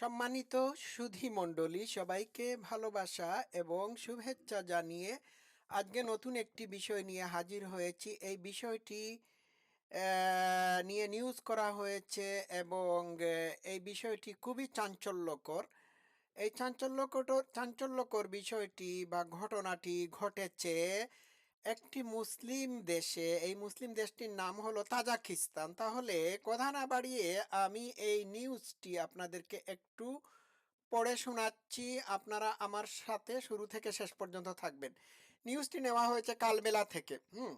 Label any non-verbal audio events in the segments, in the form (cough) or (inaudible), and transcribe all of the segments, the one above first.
সম্মানিত সুধী মণ্ডলী, সবাইকে ভালোবাসা এবং শুভেচ্ছা জানিয়ে আজকে নতুন একটি বিষয় নিয়ে হাজির হয়েছি। এই বিষয়টি নিয়ে নিউজ করা হয়েছে এবং এই বিষয়টি খুবই চাঞ্চল্যকর। এই চাঞ্চল্যকর চাঞ্চল্যকর বিষয়টি বা ঘটনাটি ঘটেছে একটি মুসলিম দেশে, এই মুসলিম দেশটির নাম হলো তাজাকিস্তান। তাহলে কথা না বাড়িয়ে আমি এই নিউজটি আপনাদেরকে একটু পড়ে শোনাচ্ছি। আপনারা আমার সাথে শুরু থেকে শেষ পর্যন্ত থাকবেন। নিউজটি নেওয়া হয়েছে কালবেলা থেকে, হুম।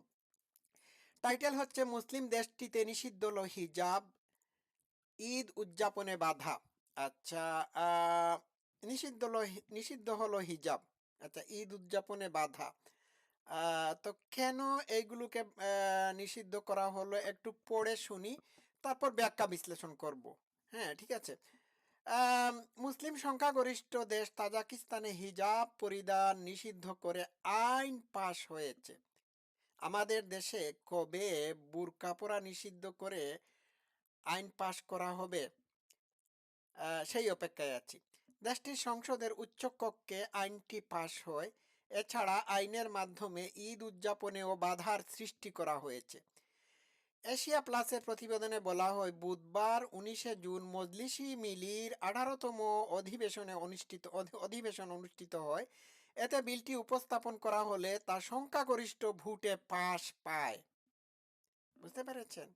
টাইটেল হচ্ছে মুসলিম দেশটিতে নিষিদ্ধ হলো হিজাব, ঈদ উদযাপনে বাধা। আচ্ছা নিষিদ্ধ নিষিদ্ধ হলো হিজাব। আচ্ছা ঈদ উদযাপনে বাধা। তো কেন এইগুলোকে নিষিদ্ধ করা হলো একটু পড়ে শুনি, তারপর ব্যাখ্যা বিশ্লেষণ করব। হ্যাঁ ঠিক আছে? মুসলিম সংখ্যাগরিষ্ঠ দেশ তাজাকিস্তানে হিজাব পরিধান নিষিদ্ধ করে আইন পাশ হয়েছে। আমাদের দেশে কবে বুরকা পরা নিষিদ্ধ করে আইন পাশ করা হবে? সেই অপেক্ষায় আছি। দেশটির সংসদের উচ্চকক্ষে আইনটি পাশ হয় এছাড়া আইনের মাধ্যমে ঈদ উদযাপনেও বাধার সৃষ্টি করা হয়েছে। এশিয়া প্লাসের প্রতিবেদনে বলা হয়, বুধবার উনিশে জুন মজলিসি মিলির আঠারোতম অধিবেশনে অনুষ্ঠিত অধিবেশন অনুষ্ঠিত হয়। এতে বিলটি উপস্থাপন করা হলে তা সংখ্যাগরিষ্ঠ ভোটে পাশ পায়। বুঝতে পেরেছেন?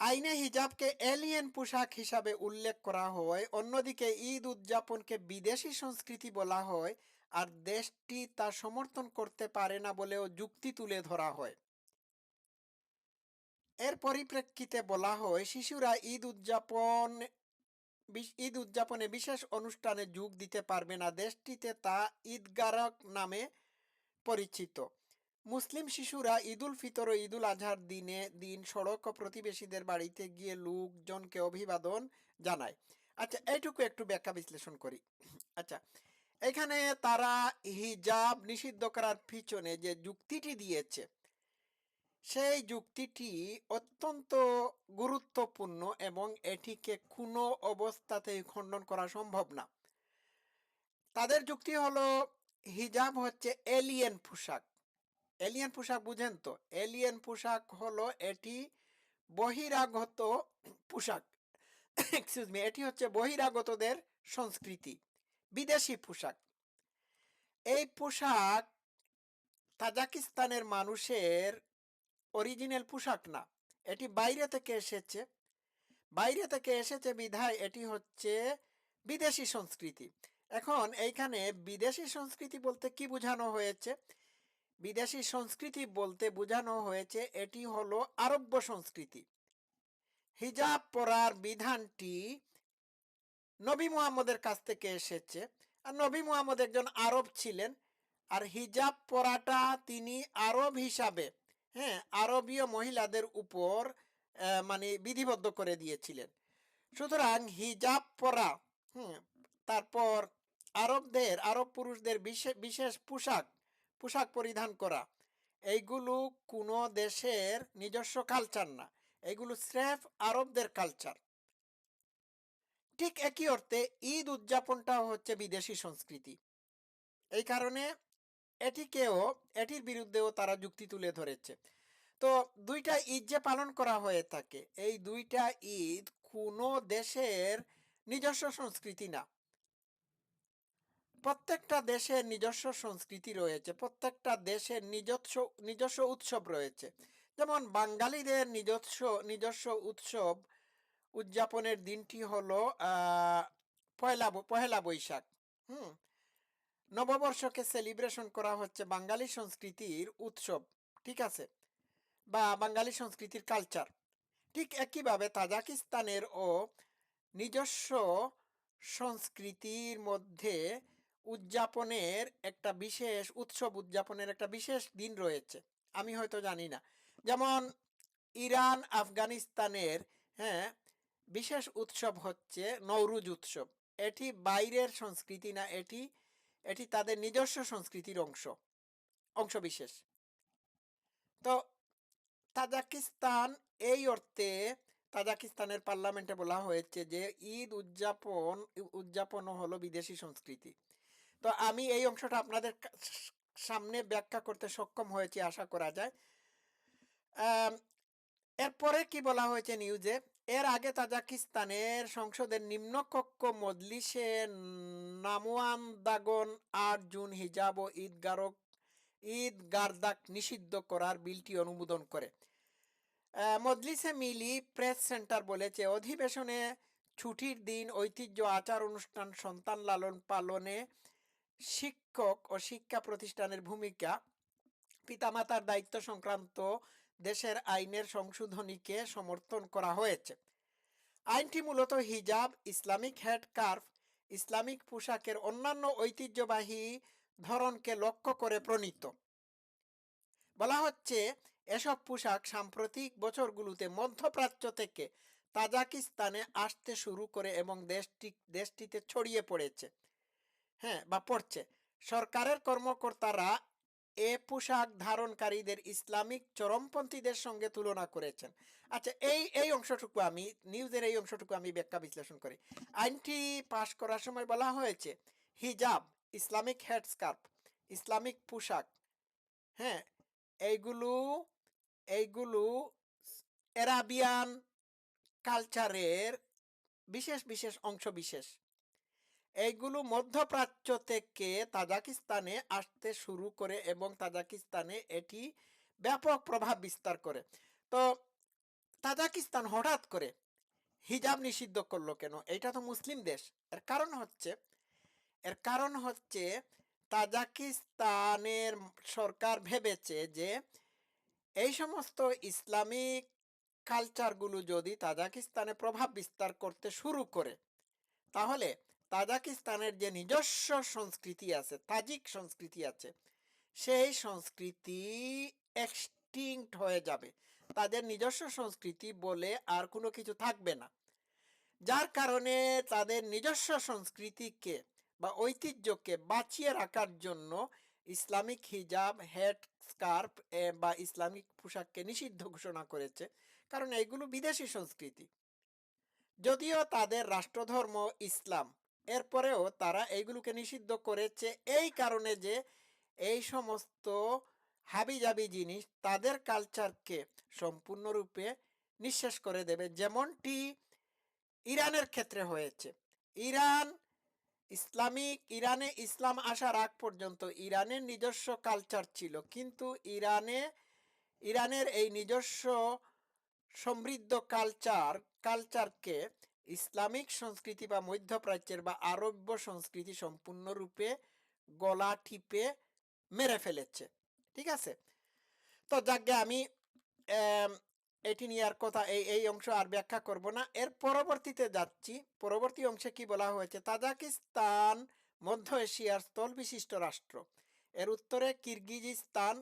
আইনে হিজাবকে এলিয়েন পোশাক হিসাবে উল্লেখ করা হয়। অন্যদিকে ঈদ উদযাপনকে বিদেশি সংস্কৃতি বলা হয়। আর দেশটি তা সমর্থন করতে পারে না বলেও যুক্তি তুলে ধরা হয়। এর পরিপ্রেক্ষিতে বলা হয়, শিশুরা ঈদ উদযাপন ঈদ উদযাপনে বিশেষ অনুষ্ঠানে যোগ দিতে পারবে না। দেশটিতে তা ঈদগারক নামে পরিচিত। মুসলিম শিশুরা ঈদুল ফিতর ও ঈদুল আজহার দিনে, দিন সড়ক ও প্রতিবেশীদের বাড়িতে গিয়ে লোকজনকে অভিবাদন জানায়। আচ্ছা এইটুকু একটু ব্যাখ্যা বিশ্লেষণ করি। আচ্ছা এখানে তারা হিজাব নিষিদ্ধ করার পিছনে যে যুক্তিটি দিয়েছে, সেই যুক্তিটি অত্যন্ত গুরুত্বপূর্ণ এবং এটিকে কোনো অবস্থাতেই খণ্ডন করা সম্ভব না। তাদের যুক্তি হলো, হিজাব হচ্ছে এলিয়েন পোশাক। এলিয়েন পোশাক বুঝেন তো? এলিয়েন পোশাক হলো এটি বহিরাগত পোশাক। (coughs) এক্সকিউজ মি এটি হচ্ছে বহিরাগতদের সংস্কৃতি। বিদেশি পোশাক। এই পোশাক তাজাকিস্তানের মানুষের অরিজিনাল পোশাক না। এটি বাইরে থেকে এসেছে। বাইরে থেকে এসেছে বিধায় এটি হচ্ছে বিদেশি সংস্কৃতি। এখন এইখানে বিদেশি সংস্কৃতি বলতে কি বোঝানো হয়েছে? বিদেশি সংস্কৃতি বলতে বোঝানো হয়েছে এটি হলো আরব্য সংস্কৃতি। হিজাব পরার বিধানটি নবী মুহাম্মদের কাছ থেকে এসেছে। আর নবী মুহাম্মদ একজন আরব ছিলেন। আর হিজাব পরাটা তিনি আরব হিসাবে হ্যাঁ আরবীয় মহিলাদের উপর মানে বিধিবদ্ধ করে দিয়েছিলেন। সুতরাং হিজাব পরা হুম তারপর আরবদের, আরব পুরুষদের বিশে- বিশেষ পোশাক পোশাক পরিধান করা, এইগুলো কোনো দেশের নিজস্ব কালচার না। এগুলো স্রেফ আরবদের কালচার ঠিক একই অর্থে ঈদ উদযাপনটাও হচ্ছে বিদেশি সংস্কৃতি। এই কারণে এটিকেও, এটির বিরুদ্ধেও তারা যুক্তি তুলে ধরেছে। তো দুইটা ঈদ যে পালন করা হয়ে থাকে, এই দুইটা ঈদ কোনো দেশের নিজস্ব সংস্কৃতি না। প্রত্যেকটা দেশের নিজস্ব সংস্কৃতি রয়েছে, প্রত্যেকটা দেশের নিজস্ব নিজস্ব উৎসব রয়েছে। যেমন বাঙালিদের নিজস্ব নিজস্ব উৎসব উদযাপনের দিনটি হলো পয়লা পহেলা বৈশাখ। হুম? নববর্ষকে সেলিব্রেশন করা হচ্ছে বাঙালি সংস্কৃতির উৎসব, ঠিক আছে? বা বাঙালি সংস্কৃতির কালচার ঠিক একইভাবে তাজাকিস্তানের ও নিজস্ব সংস্কৃতির মধ্যে উদযাপনের একটা বিশেষ, উৎসব উদযাপনের একটা বিশেষ দিন রয়েছে। আমি হয়তো জানি না। যেমন ইরান, আফগানিস্তানের হ্যাঁ বিশেষ উৎসব হচ্ছে নৌরুজ উৎসব। এটি বাইরের সংস্কৃতি না, এটি এটি তাদের নিজস্ব সংস্কৃতির অংশ, অংশবিশেষ। তো তাজাকিস্তান এই অর্থে তাজাকিস্তানের পার্লামেন্টে বলা হয়েছে যে ঈদ উদযাপন উদযাপন হলো বিদেশি সংস্কৃতি। তো আমি এই অংশটা আপনাদের সামনে ব্যাখ্যা করতে সক্ষম হয়েছি, আশা করা যায়। এরপরে কি বলা হয়েছে নিউজে? এর আগে তাজাকিস্তানের সংসদের নিম্নকক্ষ মজলিসে নামওয়ান দাগন আট জুন হিজাব ও ঈদগারক ঈদ গার্দাক নিষিদ্ধ করার বিলটি অনুমোদন করে। মজলিসে মিলি প্রেস সেন্টার বলেছে, অধিবেশনে ছুটির দিন ঐতিহ্য আচার অনুষ্ঠান সন্তান লালন পালনে শিক্ষক ও শিক্ষা প্রতিষ্ঠানের ভূমিকা, পিতামাতার দায়িত্ব সংক্রান্ত দেশের আইনের সংশোধনীকে সমর্থন করা হয়েছে। আইনটি মূলত হিজাব, ইসলামিক হেড কার্ভ ইসলামিক পোশাকের অন্যান্য ঐতিহ্যবাহী ধরনকে লক্ষ্য করে প্রণীত। বলা হচ্ছে, এসব পোশাক সাম্প্রতিক বছরগুলোতে মধ্যপ্রাচ্য থেকে তাজাকিস্তানে আসতে শুরু করে এবং দেশটি, দেশটিতে ছড়িয়ে পড়েছে। হ্যাঁ বা পড়ছে। সরকারের কর্মকর্তারা এ পোশাক ধারণকারীদের ইসলামিক চরমপন্থীদের সঙ্গে তুলনা করেছেন। আচ্ছা এই এই অংশটুকু আমি, নিউজের এই অংশটুকু আমি ব্যাখ্যা বিশ্লেষণ করি। আইনটি পাশ করার সময় বলা হয়েছে, হিজাব, ইসলামিক হেডস্কার্ফ, ইসলামিক পোশাক হ্যাঁ এইগুলো এইগুলো এরাবিয়ান কালচারের বিশেষ বিশেষ, অংশ বিশেষ। এইগুলো মধ্যপ্রাচ্য থেকে তাজাকিস্তানে আসতে শুরু করে এবং তাজাকিস্তানে এটি ব্যাপক প্রভাব বিস্তার করে। তো তাজাকিস্তান হঠাৎ করে হিজাব নিষিদ্ধ করল কেন? এটা তো মুসলিম দেশ। এর কারণ হচ্ছে, এর কারণ হচ্ছে তাজাকিস্তানের সরকার ভেবেছে যে এই সমস্ত ইসলামিক কালচারগুলো যদি তাজাকিস্তানে প্রভাব বিস্তার করতে শুরু করে, তাহলে তাজাকিস্তানের যে নিজস্ব সংস্কৃতি আছে, তাজিক সংস্কৃতি আছে, সেই সংস্কৃতি এক্সটিংক্ট হয়ে যাবে। তাদের নিজস্ব সংস্কৃতি বলে আর কোনো কিছু থাকবে না। যার কারণে তাদের নিজস্ব সংস্কৃতিকে বা ঐতিহ্যকে বাঁচিয়ে রাখার জন্য ইসলামিক হিজাব হেড স্কার্ফ বা ইসলামিক পোশাককে নিষিদ্ধ ঘোষণা করেছে। কারণ এইগুলো বিদেশি সংস্কৃতি। যদিও তাদের রাষ্ট্রধর্ম ইসলাম এরপরেও তারা এইগুলোকে নিষিদ্ধ করেছে এই কারণে যে এই সমস্ত হাবিজাবি জিনিস তাদের কালচারকে সম্পূর্ণরূপে নিঃশেষ করে দেবে। যেমনটি ইরানের ক্ষেত্রে হয়েছে। ইরান, ইসলামিক, ইরানে ইসলাম আসার আগ পর্যন্ত ইরানের নিজস্ব কালচার ছিল। কিন্তু ইরানে, ইরানের এই নিজস্ব সমৃদ্ধ কালচার কালচারকে ইসলামিক সংস্কৃতি বা মধ্যপ্রাচ্যের বা আরব্য সংস্কৃতি সম্পূর্ণরূপে গলা টিপে মেরে ফেলেছে। ঠিক আছে? তো যাকে আমি এটি নিয়ে আর কথা, এই এই অংশ আর ব্যাখ্যা করব না। এর পরবর্তীতে যাচ্ছি। পরবর্তী অংশে কি বলা হয়েছে? তাজাকিস্তান, মধ্য এশিয়ার স্থল বিশিষ্ট রাষ্ট্র। এর উত্তরে কিরগিজিস্তান,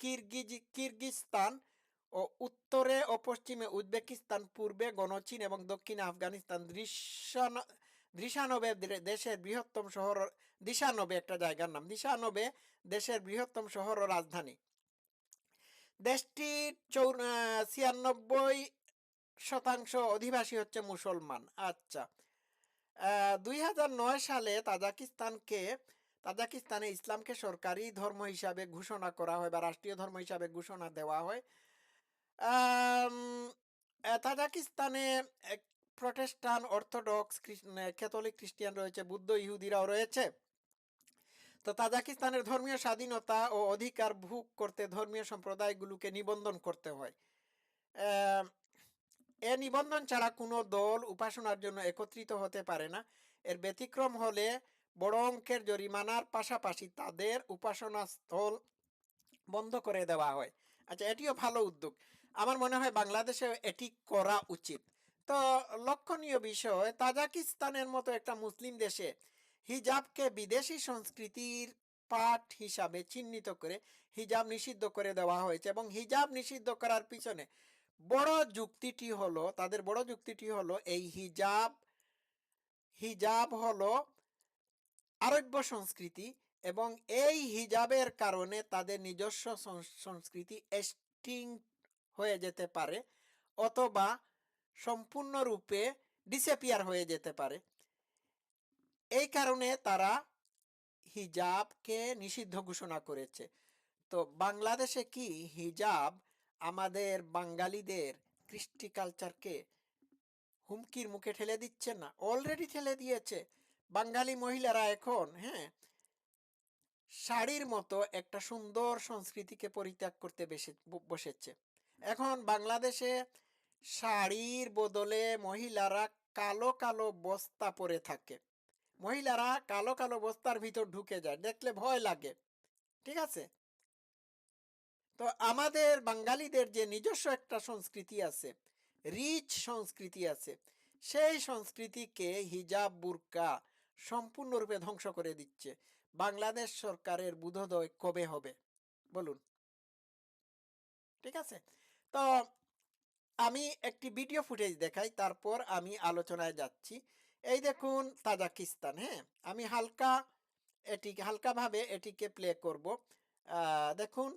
কিরগিজ, কিরগিস্তান ও উত্তরে ও পশ্চিমে উজবেকিস্তান, পূর্বে গণচীন এবং দক্ষিণে আফগানিস্তান। দৃশ্যান দৃশানবে দেশের বৃহত্তম শহর দিশানবে একটা জায়গার নাম। দিশানবে দেশের বৃহত্তম শহর ও রাজধানী। দেশটির চৌ ছিয়ানব্বই শতাংশ অধিবাসী হচ্ছে মুসলমান। আচ্ছা। দুই হাজার নয় সালে তাজাকিস্তানকে তাজাকিস্তানে ইসলামকে সরকারি ধর্ম হিসাবে ঘোষণা করা হয় বা রাষ্ট্রীয় ধর্ম হিসাবে ঘোষণা দেওয়া হয়। তাজাকিস্তানে প্রটেস্টান অর্থোডক্স ক্যাথলিক খ্রিস্টিয়ান রয়েছে, বুদ্ধ ইহুদিরাও রয়েছে। তো তাজাকিস্তানের ধর্মীয় স্বাধীনতা ও অধিকার ভোগ করতে ধর্মীয় সম্প্রদায়গুলোকে নিবন্ধন করতে হয়। এ নিবন্ধন ছাড়া কোনো দল উপাসনার জন্য একত্রিত হতে পারে না। এর ব্যতিক্রম হলে বড় অঙ্কের জরিমানার পাশাপাশি তাদের উপাসনা স্থল বন্ধ করে দেওয়া হয়। আচ্ছা এটিও ভালো উদ্যোগ। আমার মনে হয় বাংলাদেশে এটি করা উচিত। তো লক্ষণীয় বিষয়, তাজাকিস্তানের মতো একটা মুসলিম দেশে হিজাবকে বিদেশি সংস্কৃতির পাঠ হিসাবে চিহ্নিত করে হিজাব নিষিদ্ধ করে দেওয়া হয়েছে এবং হিজাব নিষিদ্ধ করার পিছনে বড় যুক্তিটি হলো, তাদের বড় যুক্তিটি হলো এই হিজাব হিজাব হলো আরব্য সংস্কৃতি এবং এই হিজাবের কারণে তাদের নিজস্ব সংস্কৃতি এক্সটিং হয়ে যেতে পারে অথবা সম্পূর্ণরূপে ডিসেপিয়ার হয়ে যেতে পারে। এই কারণে তারা হিজাবকে নিষিদ্ধ ঘোষণা করেছে। তো বাংলাদেশে কি হিজাব আমাদের বাঙালিদের কৃষ্টি কালচারকে হুমকির মুখে ঠেলে দিচ্ছে না? অলরেডি ঠেলে দিয়েছে। বাঙালি মহিলারা এখন হ্যাঁ শাড়ির মতো একটা সুন্দর সংস্কৃতিকে পরিত্যাগ করতে বেসে- বসেছে। এখন বাংলাদেশে শাড়ির বদলে মহিলারা কালো কালো বস্তা পরে থাকে। মহিলারা কালো কালো বস্তার ভিতর ঢুকে যায়, দেখলে ভয় লাগে, ঠিক আছে? তো আমাদের বাঙালিদের যে নিজস্ব একটা সংস্কৃতি আছে, রিচ সংস্কৃতি আছে, সেই সংস্কৃতিকে হিজাব বুরকা সম্পূর্ণরূপে ধ্বংস করে দিচ্ছে। বাংলাদেশ সরকারের বুধোদয় কবে হবে? বলুন। ঠিক আছে? তো আমি একটি ভিডিও ফুটেজ দেখাই তারপর আমি আলোচনায় যাচ্ছি। এই দেখুন তাজাকিস্তান হ্যাঁ? আমি হালকা এটিকে হালকাভাবে এটিকে প্লে করব। দেখুন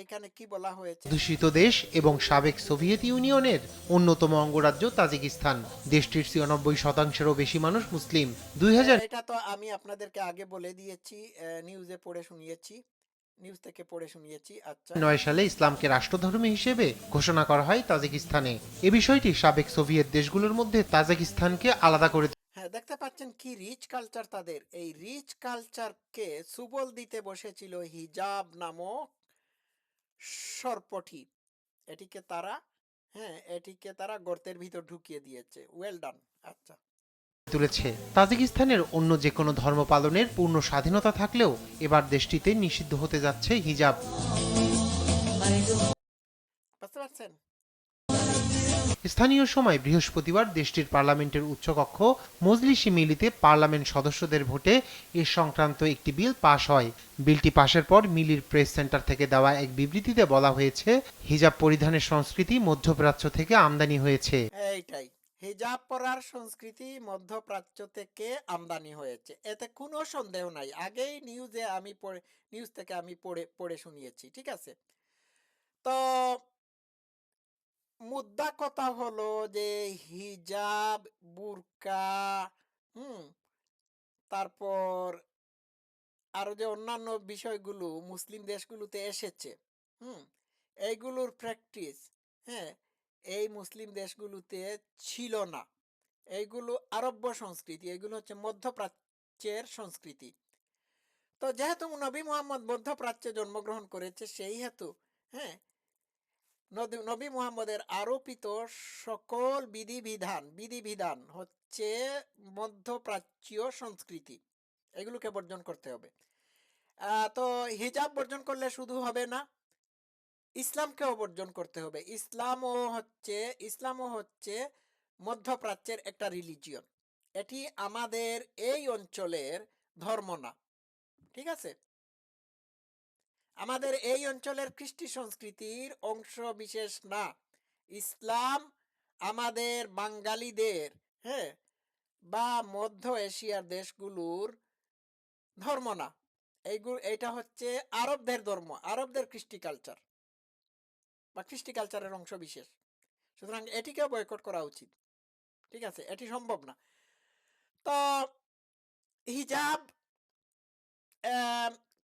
এইখানে কি বলা হয়েছে? দূষিত দেশ এবং সাবেক সোভিয়েত ইউনিয়নের অন্যতম অঙ্গরাজ্য তাজিকিস্তান। দেশটির ছিয়ানব্বই শতাংশেরও বেশি মানুষ মুসলিম। দুই হাজার এটা তো আমি আপনাদেরকে আগে বলে দিয়েছি নিউজে পড়ে শুনিয়েছি। নিউজ থেকে পড়ে শুনিয়েছি আচ্ছা। নয় সালে ইসলামকে রাষ্ট্রধর্ম হিসেবে ঘোষণা করা হয় তাজিকিস্তানে। এ বিষয়টি সাবেক সোভিয়েত দেশগুলোর মধ্যে তাজিকিস্তানকে আলাদা করে হ্যাঁ দেখতে পাচ্ছেন কি রিচ কালচার তাদের। এই রিচ কালচারকে সুবল দিতে বসেছিল হিজাব নামক সর্পটি এটিকে তারা হ্যাঁ এটিকে তারা গর্তের ভিতর ঢুকিয়ে দিয়েছে। ওয়েল ডান আচ্ছা। তুলেছে। তাজিকিস্তানের অন্য যে কোনো ধর্ম পালনের পূর্ণ স্বাধীনতা থাকলেও এবার দেশটিতে নিষিদ্ধ হতে যাচ্ছে হিজাব। স্থানীয় সময় বৃহস্পতিবার দেশটির পার্লামেন্টের উচ্চকক্ষ মজলিসি মিলিতে পার্লামেন্ট সদস্যদের ভোটে এ সংক্রান্ত একটি বিল পাশ হয়। বিলটি পাশের পর মিলির প্রেস সেন্টার থেকে দেওয়া এক বিবৃতিতে বলা হয়েছে হিজাব পরিধানের সংস্কৃতি মধ্যপ্রাচ্য থেকে আমদানি হয়েছে। এইটাই। হিজাব পরার সংস্কৃতি মধ্যপ্রাচ্য থেকে আমদানি হয়েছে। এতে কোনো সন্দেহ নাই। আগেই নিউজে আমি পড়ে নিউজ থেকে আমি পড়ে পড়ে শুনিয়েছি, ঠিক আছে? তো মুদ্রা কথা হলো যে হিজাব, বুরকা, হুম, তারপর আরও যে অন্যান্য বিষয়গুলো মুসলিম দেশগুলোতে এসেছে, হুম, এইগুলোর প্র্যাকটিস হ্যাঁ এই মুসলিম দেশগুলোতে ছিল না। এইগুলো আরব্য সংস্কৃতি, এগুলো হচ্ছে মধ্যপ্রাচ্যের সংস্কৃতি। তো যেহেতু নবী মোহাম্মদ মধ্যপ্রাচ্যে জন্মগ্রহণ করেছে, সেই হেতু হ্যাঁ নবী মুহাম্মদের আরোপিত সকল বিধিবিধান বিধিবিধান হচ্ছে মধ্যপ্রাচ্যীয় সংস্কৃতি। এগুলোকে বর্জন করতে হবে। তো হিজাব বর্জন করলে শুধু হবে না ইসলামকেও বর্জন করতে হবে। ইসলামও হচ্ছে ইসলামও হচ্ছে মধ্যপ্রাচ্যের একটা রিলিজিয়ন এটি আমাদের এই অঞ্চলের ধর্ম না। ঠিক আছে? আমাদের এই অঞ্চলের কৃষ্টি সংস্কৃতির অংশ বিশেষ না। ইসলাম আমাদের বাঙালিদের হ্যাঁ বা মধ্য এশিয়ার দেশগুলোর ধর্ম না। এইগুলো এটা হচ্ছে আরবদের ধর্ম, আরবদের কৃষ্টি কালচার বা কৃষ্টি কালচারের অংশ বিশেষ। সুতরাং এটিকেও বয়কট করা উচিত। ঠিক আছে? এটি সম্ভব না। তো হিজাব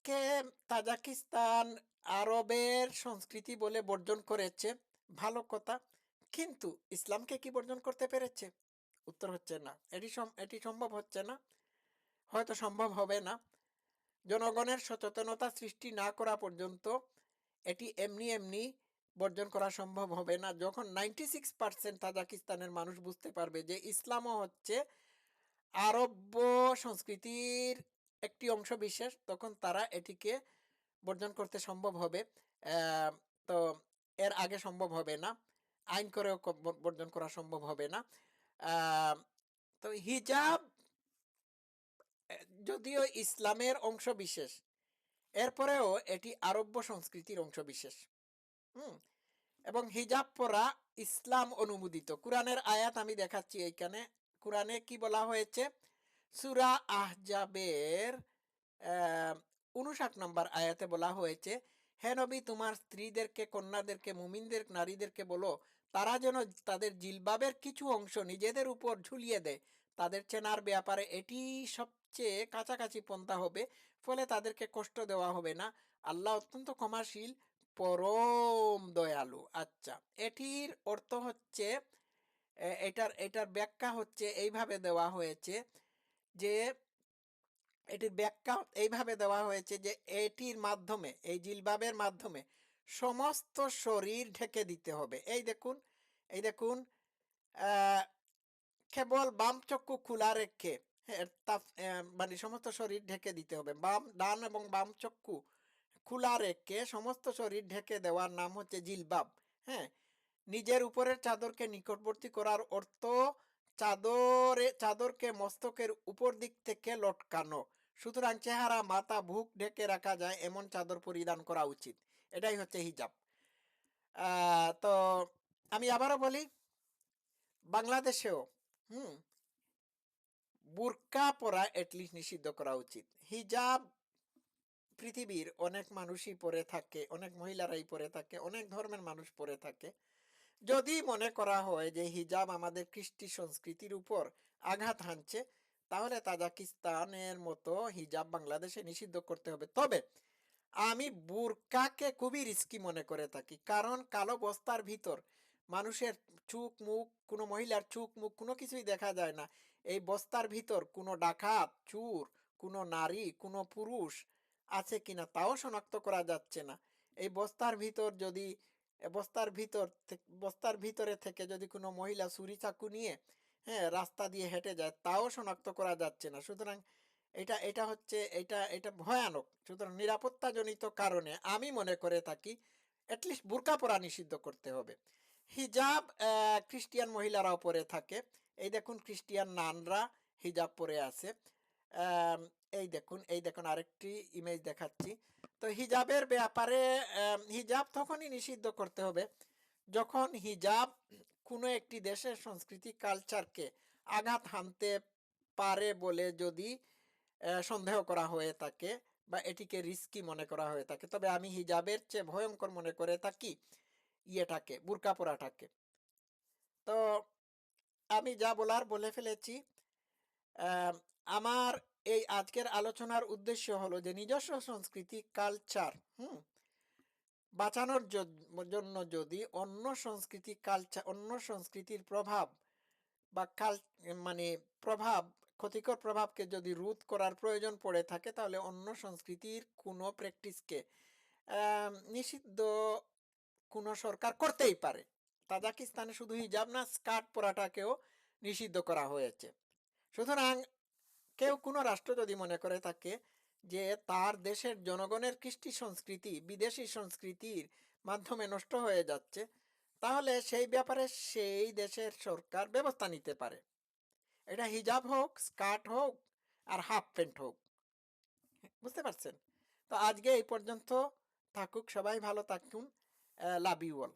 কে তাজাকিস্তান, আরবের সংস্কৃতি বলে বর্জন করেছে, ভালো কথা। কিন্তু ইসলামকে কি বর্জন করতে পেরেছে? উত্তর হচ্ছে না। এটি এটি সম্ভব হচ্ছে না। হয়তো সম্ভব হবে না। জনগণের সচেতনতা সৃষ্টি না করা পর্যন্ত এটি এমনি এমনি বর্জন করা সম্ভব হবে না। যখন নাইনটি সিক্স পার্সেন্ট তাজাকিস্তানের মানুষ বুঝতে পারবে যে ইসলামও হচ্ছে আরব্য সংস্কৃতির একটি অংশ বিশেষ, তখন তারা এটিকে বর্জন করতে সম্ভব হবে। তো এর আগে সম্ভব হবে না। আইন করেও বর্জন করা সম্ভব হবে না। তো হিজাব যদিও ইসলামের অংশ বিশেষ, এরপরেও এটি আরব্য সংস্কৃতির অংশ বিশেষ। এবং হিজাব পরা ইসলাম অনুমোদিত। কোরআনের আয়াত আমি দেখাচ্ছি এইখানে। কোরআনে কি বলা হয়েছে? সুরা আহজাবের উনষাট নম্বর আয়াতে বলা হয়েছে, হে নবী, তোমার স্ত্রীদেরকে, কন্যাদেরকে, মুমিনদের, নারীদেরকে বলো, তারা যেন তাদের জিলবাবের কিছু অংশ নিজেদের উপর ঝুলিয়ে দেয়। তাদের চেনার ব্যাপারে এটি সবচেয়ে কাছাকাছি পন্থা হবে, ফলে তাদেরকে কষ্ট দেওয়া হবে না। আল্লাহ অত্যন্ত ক্ষমাশীল পরম দয়ালু। আচ্ছা এটির অর্থ হচ্ছে এটার এটার ব্যাখ্যা হচ্ছে এইভাবে দেওয়া হয়েছে যে এটির ব্যাখ্যা এইভাবে দেওয়া হয়েছে যে এটির মাধ্যমে এই জিলবাবের মাধ্যমে সমস্ত শরীর ঢেকে দিতে হবে। এই দেখুন এই দেখুন কেবল বাম চক্ষু খোলা রেখে হ্যাঁ, মানে সমস্ত শরীর ঢেকে দিতে হবে। বাম ডান এবং বাম চক্ষু খোলা রেখে সমস্ত শরীর ঢেকে দেওয়ার নাম হচ্ছে জিলবাব। হ্যাঁ নিজের উপরের চাদরকে নিকটবর্তী করার অর্থ চাদরে, চাদরকে মস্তকের উপর দিক থেকে লটকানো। সুতরাং চেহারা, মাথা, বুক ঢেকে রাখা যায়, এমন চাদর পরিধান করা উচিত। এটাই হচ্ছে হিজাব। তো আমি আবারও বলি, বাংলাদেশেও, হুম, বুরকা পরা এটলিস্ট নিষিদ্ধ করা উচিত। হিজাব পৃথিবীর অনেক মানুষই পরে থাকে, অনেক মহিলারাই পরে থাকে, অনেক ধর্মের মানুষ পরে থাকে। যদি মনে করা হয় যে হিজাব আমাদের কৃষ্টি সংস্কৃতির উপর আঘাত হানছে, তাহলে তাজাকিস্তানের মতো হিজাব বাংলাদেশে নিষিদ্ধ করতে হবে। তবে আমি বুরকাকে খুবই রিস্কি মনে করে থাকি, কারণ কালো বস্তার ভিতর মানুষের চুক মুখ, কোনো মহিলার চুক মুখ, কোনো কিছুই দেখা যায় না। এই বস্তার ভিতর কোনো ডাকাত, চুর, কোনো নারী, কোনো পুরুষ আছে কিনা তাও শনাক্ত করা যাচ্ছে না। এই বস্তার ভিতর যদি, বস্তার ভিতর বস্তার ভিতরে থেকে যদি কোনো মহিলা ছুরি চাকু নিয়ে হ্যাঁ রাস্তা দিয়ে হেঁটে যায়, তাও শনাক্ত করা যাচ্ছে না। সুতরাং এটা এটা হচ্ছে, এটা এটা ভয়ানক। সুতরাং নিরাপত্তাজনিত কারণে আমি মনে করে থাকি অ্যাটলিস্ট বুরকা পরা নিষিদ্ধ করতে হবে। হিজাব খ্রিস্টিয়ান মহিলারাও পরে থাকে। এই দেখুন, খ্রিস্টিয়ান নানরা হিজাব পরে আছে। এই দেখুন এই দেখুন আরেকটি ইমেজ দেখাচ্ছি। তো হিজাবের ব্যাপারে হিজাব তখনই নিষিদ্ধ করতে হবে যখন হিজাব কোনো একটি দেশের সংস্কৃতি কালচারকে আঘাত হানতে পারে বলে যদি সন্দেহ করা হয়ে থাকে বা এটিকে রিস্কি মনে করা হয়ে থাকে। তবে আমি হিজাবের চেয়ে ভয়ঙ্কর মনে করে থাকি ইয়েটাকে বুরকা পরাটাকে তো আমি যা বলার বলে ফেলেছি আমার এই আজকের আলোচনার উদ্দেশ্য হলো যে নিজস্ব সংস্কৃতি কালচার হুম, বাঁচানোর জন্য যদি অন্য সংস্কৃতি কালচার অন্য সংস্কৃতির প্রভাব বা কাল মানে প্রভাব, ক্ষতিকর প্রভাবকে যদি রোধ করার প্রয়োজন পড়ে থাকে, তাহলে অন্য সংস্কৃতির কোনো প্র্যাকটিসকে নিষিদ্ধ কোনো সরকার করতেই পারে। তাজাকিস্তানে শুধু হিজাব না, স্কার্ট পরাটাকেও নিষিদ্ধ করা হয়েছে। সুতরাং কেউ কোনো রাষ্ট্র যদি মনে করে থাকে যে তার দেশের জনগণের কৃষ্টি সংস্কৃতি, বিদেশি সংস্কৃতির মাধ্যমে নষ্ট হয়ে যাচ্ছে, তাহলে সেই ব্যাপারে সেই দেশের সরকার ব্যবস্থা নিতে পারে। এটা হিজাব হোক, স্কার্ট হোক, আর হাফ প্যান্ট হোক। বুঝতে পারছেন? তো আজকে এই পর্যন্ত থাকুক, সবাই ভালো থাকুন লাভ ইউ অল